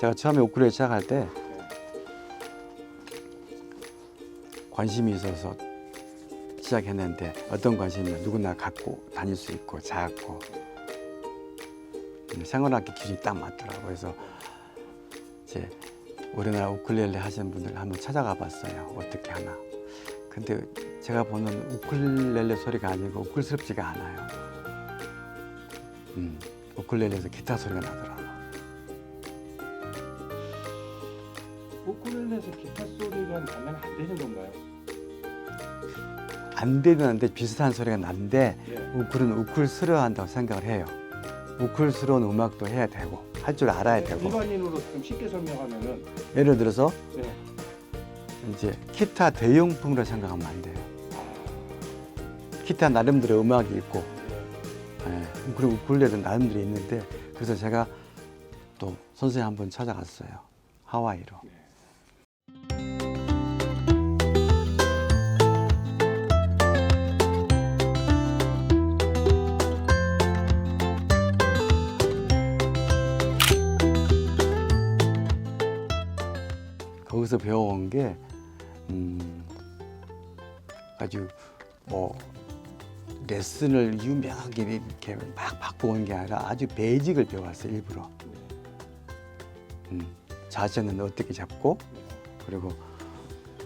제가 처음에 우쿨렐레 시작할 때 관심이 있어서 시작했는데 어떤 관심이면 누구나 갖고 다닐 수 있고 작고 음, 생활학기 기준이 딱 맞더라고요. 그래서 이제 우리나라 우쿨렐레 하시는 분들 한번 찾아가 봤어요. 어떻게 하나. 근데 제가 보는 우쿨렐레 소리가 아니고 우쿨스럽지가 않아요. 음, 우쿨렐레에서 기타 소리가 나더라고요. 우쿨렐레에서 기타 소리가 나면 안 되는 건가요? 안 되는데 비슷한 소리가 나는데 예. 우쿨은 우쿨스러워 한다고 생각을 해요. 우쿨스러운 음악도 해야 되고 할 줄 알아야 되고 일반인으로 좀 쉽게 설명하면은 예를 들어서 네. 이제 기타 대용품으로 생각하면 안 돼요. 기타 나름대로 음악이 있고 예, 그리고 우쿨렐레도 나름대로 있는데 그래서 제가 또 선생님 한 번 찾아갔어요. 하와이로. 거기서 배워온 게 음, 아주 뭐 레슨을 유명하게 이렇게 막 받고 온 게 아니라 아주 베이직을 배웠어요 일부러 음, 자세는 어떻게 잡고 그리고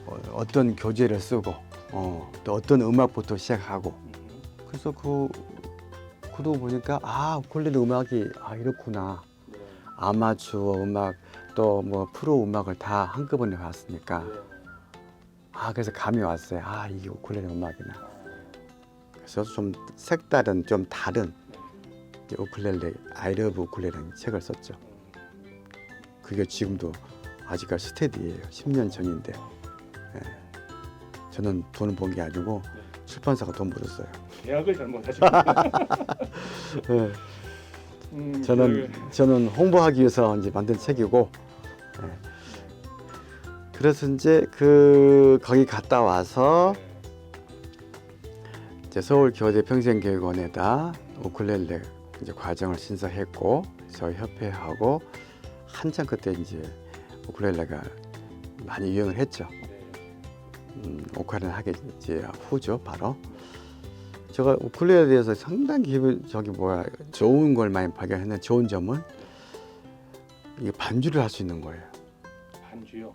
어, 어떤 교재를 쓰고 어, 또 어떤 음악부터 시작하고 그래서 그 그도 보니까 아 우쿨렐레 음악이 아 이렇구나 네. 아마추어 음악 또 뭐 프로 음악을 다 한꺼번에 봤으니까. 아 그래서 감이 왔어요. 아 이게 우쿨렐레 음악이나. 그래서 좀 색다른 좀 다른 우쿨렐레 아이러브 우쿨렐레라는 책을 썼죠. 그게 지금도 아직까지 스테디예요. 10년 전인데. 예. 저는 돈을 번 게 아니고 출판사가 돈 벌었어요. 계약을 잘못하셨네요. 예. 음, 저는 저는 홍보하기 위해서 이제 만든 책이고 예. 그래서 이제 그 거기 갔다 와서 이제 서울 교대 평생교육원에다 우쿨렐레 이제 과정을 신설했고 저희 협회하고 한참 그때 이제 우쿨렐레가 많이 유행을 했죠. 네. 음, 오카는 하게 이제 후죠 바로 제가 우쿨렐레에 대해서 상당히 기분 저기 뭐야 좋은 걸 많이 발견했는데 좋은 점은 이게 반주를 할 수 있는 거예요. 반주요.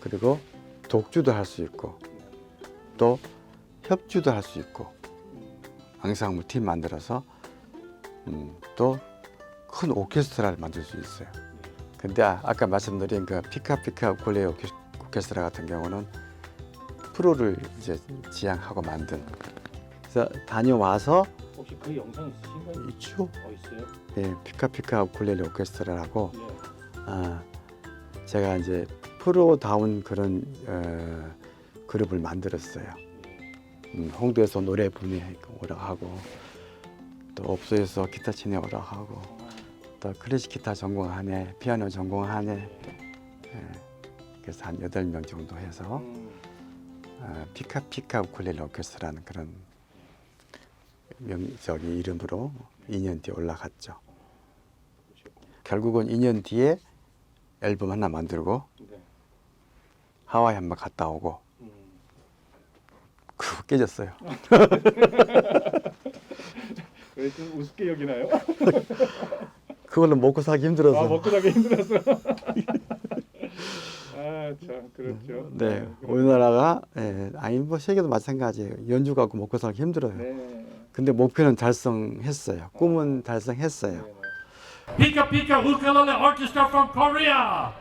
그리고 독주도 할 수 있고 또 협주도 할 수 있고 앙상블 팀 만들어서 음, 또큰 오케스트라를 만들 수 있어요. 근데 아, 아까 말씀드린 그 피카피카 우쿨렐레 오케- 오케스트라 같은 경우는 프로를 이제 지향하고 만든 그래서 다녀와서 혹시 그 영상 있으신가요? 있죠 어 있어요? 예, 피카피카 우쿨렐레 오케스트라라고 네. 아, 제가 이제 프로다운 그런 어, 그룹을 만들었어요. 음, 홍대에서 노래 부르네 오라 하고 또 업소에서 기타 치네 오라 하고 또 클래식 기타 전공하네 피아노 전공하네 예, 그래서 한 여덟 명 정도 해서 음, 어, 피카피카 우쿨렐레 오케스트라는 그런 명 저기 이름으로 2년 뒤에 올라갔죠. 결국은 2년 뒤에 앨범 하나 만들고 네. 하와이 한 번 갔다 오고 음. 그거 깨졌어요. 왜 좀 우습게 여기나요? 그걸로 먹고 살기 힘들어서. 아 먹고 자기 힘들었어. 아참 그렇죠. 네, 그럼- 우리나라가 예, 아니 뭐 세계도 마찬가지예요. 연주 갖고 먹고 살기 힘들어요. 네. 근데 목표는 달성했어요. 꿈은 달성했어요. 네. Pika Ukulele Orchestra from Korea.